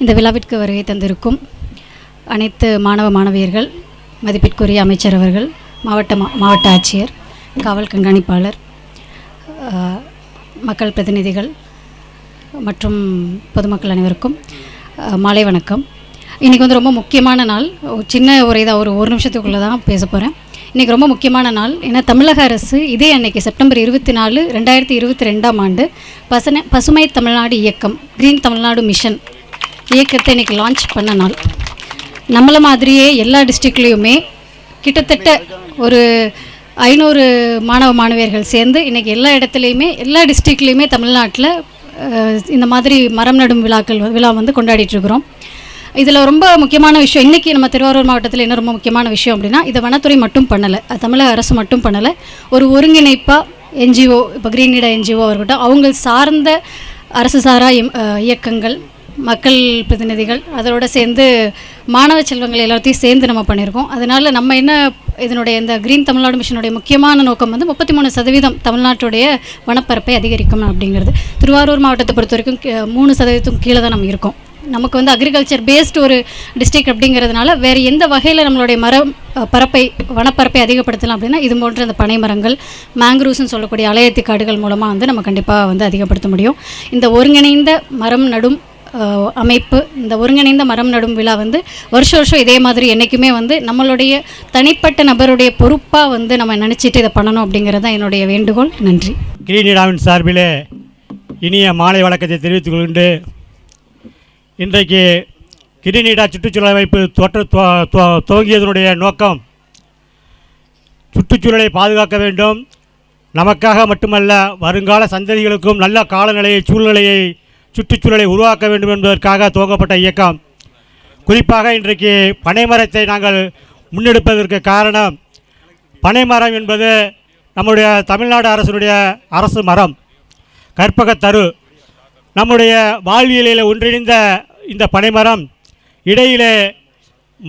இந்த விழாவிற்கு வருகை தந்திருக்கும் அனைத்து மாணவ மாணவியர்கள் மதிப்பிற்குரிய அமைச்சர் அவர்கள் மாவட்ட மா- மாவட்ட ஆட்சியர் காவல் கண்காணிப்பாளர் மக்கள் பிரதிநிதிகள் மற்றும் பொதுமக்கள் அனைவருக்கும் மாலை வணக்கம். இன்றைக்கி வந்து ரொம்ப முக்கியமான நாள். ஒரு சின்ன ஒரு இதாக ஒரு ஒரு நிமிஷத்துக்குள்ளே தான் பேச போகிறேன் இன்றைக்கி ரொம்ப முக்கியமான நாள். ஏன்னா தமிழக அரசு இதே அன்னைக்கு செப்டம்பர் இருபத்தி நாலு ரெண்டாயிரத்தி இருபத்தி ரெண்டாம் ஆண்டு பசன பசுமை தமிழ்நாடு இயக்கம் க்ரீன் தமிழ்நாடு மிஷன் இயக்கத்தை இன்றைக்கி லான்ச் பண்ண நாள். நம்மளை மாதிரியே எல்லா டிஸ்ட்ரிக்ட்லேயுமே கிட்டத்தட்ட ஒரு ஐநூறு மாணவ மாணவியர்கள் சேர்ந்து இன்றைக்கி எல்லா இடத்துலையுமே எல்லா டிஸ்ட்ரிக்ட்லேயுமே தமிழ்நாட்டில் இந்த மாதிரி மரம் நடும் விழாக்கள் விழா வந்து கொண்டாடிட்டுருக்குறோம் இதில் ரொம்ப முக்கியமான விஷயம் இன்றைக்கி நம்ம திருவாரூர் மாவட்டத்தில் என்ன ரொம்ப முக்கியமான விஷயம் அப்படின்னா இதை வனத்துறை மட்டும் பண்ணலை தமிழக அரசு மட்டும் பண்ணலை. ஒரு ஒருங்கிணைப்பாக என்ஜிஓ இப்போ கிரீன் இட என்ஜிஓ இருக்கட்டும் அவங்க சார்ந்த அரசு சாரா இம்- இயக்கங்கள் மக்கள் பிரதிநிதிகள் அதோட சேர்ந்து மாணவ செல்வங்கள் எல்லாத்தையும் சேர்ந்து நம்ம பண்ணியிருக்கோம். அதனால் நம்ம என்ன இதனுடைய இந்த க்ரீன் தமிழ்நாடு மிஷனுடைய முக்கியமான நோக்கம் வந்து முப்பத்தி மூணு சதவீதம் தமிழ்நாட்டுடைய வனப்பரப்பை அதிகரிக்கும் அப்படிங்கிறது. திருவாரூர் மாவட்டத்தை பொறுத்த வரைக்கும் மூணு சதவீதத்துக்கும் கீழே தான் நம்ம இருக்கோம். நமக்கு வந்து அக்ரிகல்ச்சர் பேஸ்டு ஒரு டிஸ்ட்ரிக்ட் அப்படிங்கிறதுனால வேறு எந்த வகையில் நம்மளுடைய மரம் பரப்பை வனப்பரப்பை அதிகப்படுத்தலாம் அப்படின்னா இது போன்ற இந்த பனை மரங்கள் மேங்க்ரூவ்ஸ்னு சொல்லக்கூடிய அலையத்தி காடுகள் மூலமாக வந்து நம்ம கண்டிப்பாக வந்து அதிகப்படுத்த முடியும். இந்த ஒருங்கிணைந்த மரம் நடும் அமைப்பு இந்த ஒருங்கிணைந்த மரம் நடும் விழா வந்து வருஷ வருஷம் இதே மாதிரி என்றைக்குமே வந்து நம்மளுடைய தனிப்பட்ட நபருடைய பொறுப்பாக வந்து நம்ம நினச்சிட்டு இதை பண்ணணும் அப்படிங்கிறது தான் என்னுடைய வேண்டுகோள். நன்றி. கிரீனிடாவின் சார்பிலே இனிய மாலை வழக்கத்தை தெரிவித்துக் கொண்டு இன்றைக்கு கிரிநீடா சுற்றுச்சூழல் அமைப்பு தோற்ற துவங்கியதனுடைய நோக்கம் சுற்றுச்சூழலை பாதுகாக்க வேண்டும். நமக்காக மட்டுமல்ல வருங்கால சந்ததிகளுக்கும் நல்ல காலநிலையை சூழ்நிலையை சுற்றுச்சூழலை உருவாக்க வேண்டும் என்பதற்காக துவங்கப்பட்ட இயக்கம். குறிப்பாக இன்றைக்கு பனைமரத்தை நாங்கள் முன்னெடுப்பதற்கு காரணம் பனைமரம் என்பது நம்முடைய தமிழ்நாடு அரசுடைய அரசு மரம் கற்பகத்தரு நம்முடைய வாழ்வியலில் ஒன்றிணைந்த இந்த பனைமரம் இடையிலே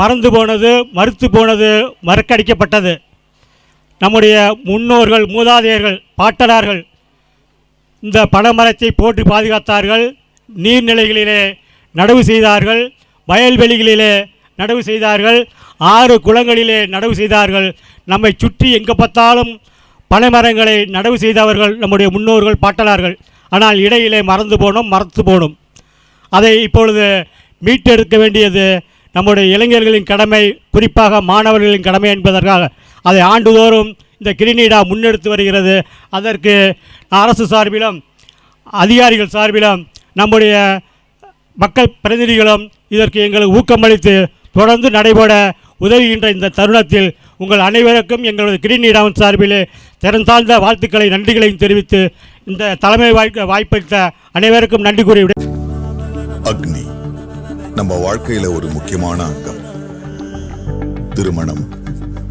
மறந்து போனது மறுத்து போனது மறுக்கடிக்கப்பட்டது. நம்முடைய முன்னோர்கள் மூதாதையர்கள் பாட்டனார்கள் இந்த பனைமரத்தை போற்றி பாதுகாத்தார்கள். நீர்நிலைகளிலே நடவு செய்தார்கள். வயல்வெளிகளிலே நடவு செய்தார்கள். ஆறு குளங்களிலே நடவு செய்தார்கள். நம்மை சுற்றி எங்கே பார்த்தாலும் பனைமரங்களை நடவு செய்தவர்கள் நம்முடைய முன்னோர்கள் பாட்டனார்கள் ஆனால் இடையிலே மறந்து போனோம் மறந்து போனோம். அதை இப்பொழுது மீட்டெடுக்க வேண்டியது நம்முடைய இளைஞர்களின் கடமை குறிப்பாக மாணவர்களின் கடமை என்பதற்காக. அதை ஆண்டுதோறும் இந்த கிரிநீடா முன்னெடுத்து வருகிறது. அதற்கு அரசு சார்பிலும் அதிகாரிகள் சார்பிலும் நம்முடைய மக்கள் பிரதிநிதிகளும் இதற்கு எங்களுக்கு ஊக்கமளித்து தொடர்ந்து நடைபெற உதவுகின்ற இந்த தருணத்தில் உங்கள் அனைவருக்கும் எங்களது கிரீன் சார்பிலே திறந்தாழ்ந்த வாழ்த்துக்களை நன்றிகளையும் தெரிவித்து இந்த தலைமை வாய்ப்பு வாய்ப்பளித்த அனைவருக்கும் நன்றி கூறி அக்னி நம்ம வாழ்க்கையில் ஒரு முக்கியமான அங்கம். திருமணம்